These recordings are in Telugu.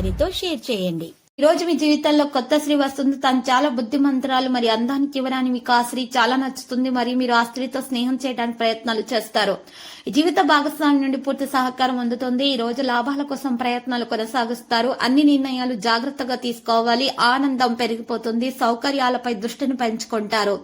అందరితో షేర్ చేయండి. ఈ రోజు మీ జీవితంలో కొత్త స్త్రీ వస్తుంది తను చాలా బుద్ధిమంతరాలు మరి అందానికి ఇవ్వడానికి మీకు ఆ స్త్రీ చాలా నచ్చుతుంది. మరియు మీరు ఆ స్త్రీతో స్నేహం చేయడానికి ప్రయత్నాలు చేస్తారు. జీవిత భాగస్వామి నుండి పూర్తి సహకారం అందుతుంది. ఈ రోజు లాభాల కోసం ప్రయత్నాలు కొనసాగిస్తారు. అన్ని నిర్ణయాలు జాగ్రత్తగా తీసుకోవాలి. ఆనందం పెరిగిపోతుంది. సౌకర్యాలపై దృష్టిని పెంచుకుంటారు.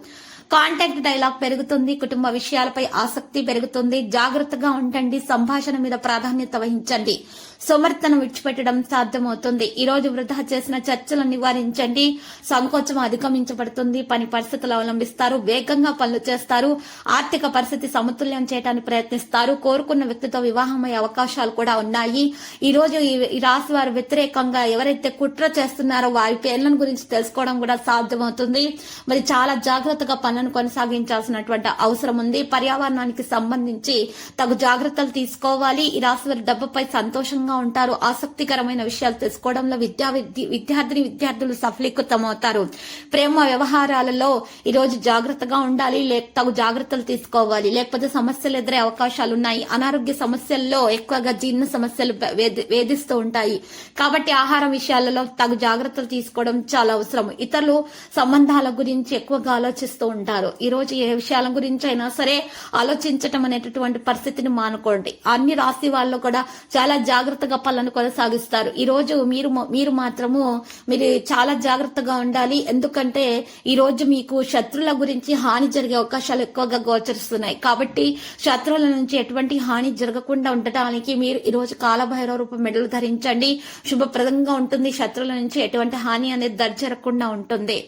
కాంటాక్ట్ డైలాగ్ పెరుగుతుంది కుటుంబ విషయాలపై ఆసక్తి పెరుగుతుంది. జాగ్రత్తగా ఉండండి సంభాషణ మీద ప్రాధాన్యత వహించండి. సమర్థనం విడిచిపెట్టడం సాధ్యమవుతుంది. ఈ రోజు వృధా చేసిన చర్చలను నివారించండి. సంకోచం అధిగమించబడుతుంది. పని పరిస్థితులు అవలంబిస్తారు. వేగంగా పనులు చేస్తారు. ఆర్థిక పరిస్థితి సమతుల్యం చేయడానికి ప్రయత్నిస్తారు. కోరుకున్న వ్యక్తితో వివాహమయ్యే అవకాశాలు కూడా ఉన్నాయి. ఈ రోజు ఈ- రాశి వారు వ్యతిరేకంగా ఎవరైతే కుట్ర చేస్తున్నారో వారి పేర్లను గురించి తెలుసుకోవడం కూడా సాధ్యమవుతుంది. మరి చాలా జాగ్రత్తగా పాలన కొనసాగించాల్సినటువంటి అవసరం ఉంది. పర్యావరణానికి సంబంధించి తగు జాగ్రత్తలు తీసుకోవాలి. ఈ రాశి డబ్బుపై సంతోషంగా ఉంటారు. ఆసక్తికరమైన విషయాలు తెలుసుకోవడంలో విద్యా విద్యార్థిని విద్యార్థులు సఫలీకృతమవుతారు. ప్రేమ వ్యవహారాలలో ఈరోజు జాగ్రత్తగా ఉండాలి. లేక తగు జాగ్రత్తలు తీసుకోవాలి. లేకపోతే సమస్యలు ఎదురే అవకాశాలు ఉన్నాయి. అనారోగ్య సమస్యల్లో ఎక్కువగా జీర్ణ సమస్యలు వేధి- వేధిస్తూ ఉంటాయి. కాబట్టి ఆహారం విషయాలలో తగు జాగ్రత్తలు తీసుకోవడం చాలా అవసరం. ఇతరులు సంబంధాల గురించి ఎక్కువగా ఆలోచిస్తూ ఉంటారు ఈ రోజు ఏ విషయాల గురించి అయినా సరే ఆలోచించటం అనేటటువంటి పరిస్థితిని మానుకోండి. అన్ని రాశి వాళ్ళు కూడా చాలా జాగ్రత్తగా పనులను కొనసాగిస్తారు. ఈ రోజు మీరు మీరు మాత్రము మీరు చాలా జాగ్రత్తగా ఉండాలి. ఎందుకంటే ఈ రోజు మీకు శత్రువుల గురించి హాని జరిగే అవకాశాలు ఎక్కువగా గోచరిస్తున్నాయి. కాబట్టి శత్రువుల నుంచి ఎటువంటి హాని జరగకుండా ఉండటానికి మీరు ఈ రోజు కాలభైరవ రూపం మెడలు ధరించండి. శుభప్రదంగా ఉంటుంది. శత్రువుల నుంచి ఎటువంటి హాని అనేది దరి జరగకుండా ఉంటుంది.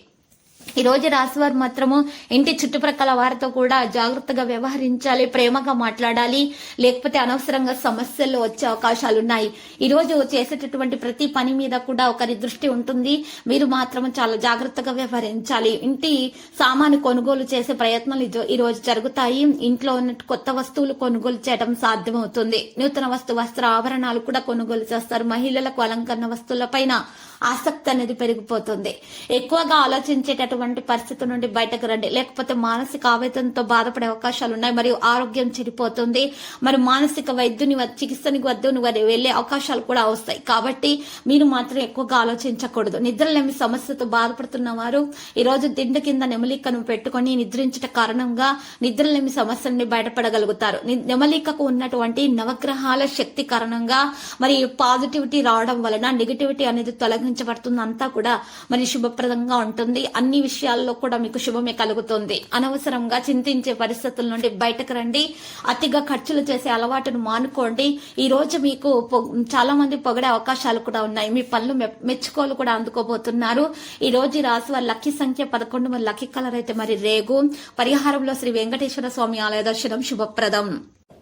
ఈ రోజు రాశివారు మాత్రము ఇంటి చుట్టుప్రక్కల వారితో కూడా జాగ్రత్తగా వ్యవహరించాలి ప్రేమగా మాట్లాడాలి లేకపోతే అనవసరంగా సమస్యలు వచ్చే అవకాశాలు ఉన్నాయి ఈ రోజు చేసేటటువంటి ప్రతి పని మీద కూడా ఒకరి దృష్టి ఉంటుంది. మీరు మాత్రం చాలా జాగ్రత్తగా వ్యవహరించాలి. ఇంటి సామాను కొనుగోలు చేసే ప్రయత్నాలు ఈ ఈ రోజు జరుగుతాయి. ఇంట్లో ఉన్న కొత్త వస్తువులు కొనుగోలు చేయడం సాధ్యమవుతుంది. నూతన వస్తు వస్త్ర ఆభరణాలు కూడా కొనుగోలు చేస్తారు. మహిళలకు అలంకరణ వస్తువులపైన ఆసక్తి అనేది పెరిగిపోతుంది. ఎక్కువగా ఆలోచించేటటువంటి పరిస్థితి నుండి బయటకు రండి. లేకపోతే మానసిక ఆవేదనతో బాధపడే అవకాశాలు ఉన్నాయి. మరియు ఆరోగ్యం చెడిపోతుంది. మరి మానసిక వైద్యుని చికిత్సని చికిత్సనికి వద్దుని వారి వెళ్ళే అవకాశాలు కూడా వస్తాయి. కాబట్టి మీరు మాత్రం ఎక్కువగా ఆలోచించకూడదు. నిద్రలేమి సమస్యతో బాధపడుతున్న వారు ఈ రోజు దిండు కింద నెమలికను పెట్టుకొని నిద్రించట కారణంగా నిద్రలేమి సమస్య నుండి బయటపడగలుగుతారు. నెమలికకు ఉన్నటువంటి నవగ్రహాల శక్తి కారణంగా మరి పాజిటివిటీ రావడం వలన నెగిటివిటీ అనేది తొలగించబడుతుంది అంతా కూడా మరి శుభప్రదంగా ఉంటుంది. అన్ని విషయాల్లో కూడా మీకు శుభమే కలుగుతుంది. అనవసరంగా చింతించే పరిస్థితుల నుండి బయటకు రండి. అతిగా ఖర్చులు చేసే అలవాటును మానుకోండి. ఈ రోజు మీకు పొ- చాలా మంది పొగడే అవకాశాలు కూడా ఉన్నాయి. మీ పనులు మె- మెచ్చుకోలు కూడా అందుకోబోతున్నారు. ఈ రోజు రాశి వారి లక్కీ సంఖ్య పదకొండు మరి లక్కీ కలర్ అయితే మరి రేగు. పరిహారంలో శ్రీ వెంకటేశ్వర స్వామి ఆలయ దర్శనం శుభప్రదం.